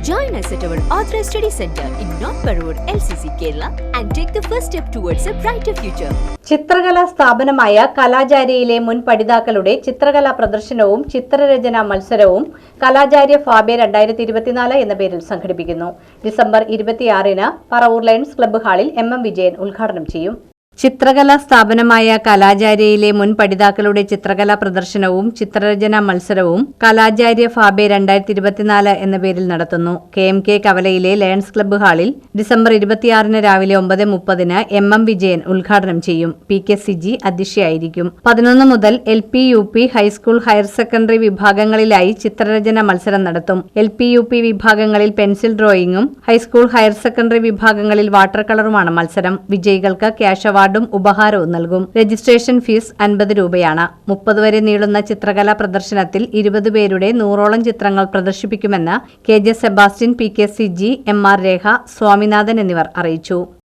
Join us at our Authorized Study Center in North Parur, LCC, Kerala, and take the first step towards a brighter future. ചിത്രകലാ സ്ഥാപനമായ കലാചാര്യയിലെ മുൻ പഠിതാക്കളുടെ ചിത്രകലാ പ്രദർശനവും ചിത്രരചനാ മത്സരവും കലാചാര്യ ഫാബെ രണ്ടായിരത്തി ഇരുപത്തിനാല് എന്ന പേരിൽ സംഘടിപ്പിക്കുന്നു ഡിസംബർ ഇരുപത്തിയാറിന് പറവൂർ ലയൺസ് ക്ലബ്ബ് ഹാളിൽ എം എം വിജയൻ ഉദ്ഘാടനം ചെയ്യും ചിത്രകലാ സ്ഥാപനമായ കലാചാര്യയിലെ മുൻ പഠിതാക്കളുടെ ചിത്രകലാ പ്രദർശനവും ചിത്രരചന മത്സരവും കലാചാര്യ ഫാബെ രണ്ടായിരത്തി ഇരുപത്തിനാല് എന്ന പേരിൽ നടത്തുന്നു. കെ എം കെ കവലയിലെ ലയൺസ് ക്ലബ്ബ് ഹാളിൽ ഡിസംബർ ഇരുപത്തിയാറിന് രാവിലെ ഒമ്പത് മുപ്പതിന് എം എം വിജയൻ ഉദ്ഘാടനം ചെയ്യും. പി കെ സിജി അധ്യക്ഷയായിരിക്കും. പതിനൊന്ന് മുതൽ L P U P high school higher secondary വിഭാഗങ്ങളിലായി ചിത്രരചന മത്സരം നടത്തും. എൽ പി യു പി വിഭാഗങ്ങളിൽ പെൻസിൽ ഡ്രോയിങ്ങും ഹൈസ്കൂൾ ഹയർ സെക്കൻഡറി വിഭാഗങ്ങളിൽ വാട്ടർ കളറുമാണ് മത്സരം. വിജയികൾക്ക് ക്യാഷ് അവാർഡും ഉപഹാരവും നൽകും. രജിസ്ട്രേഷൻ ഫീസ് അൻപത് രൂപയാണ്. മുപ്പത് വരെ നീളുന്ന ചിത്രകലാ പ്രദർശനത്തിൽ ഇരുപത് പേരുടെ നൂറോളം ചിത്രങ്ങൾ പ്രദർശിപ്പിക്കുമെന്ന് K J Sebastian P K Siji M R Rekha Swaminathan എന്നിവർ അറിയിച്ചു.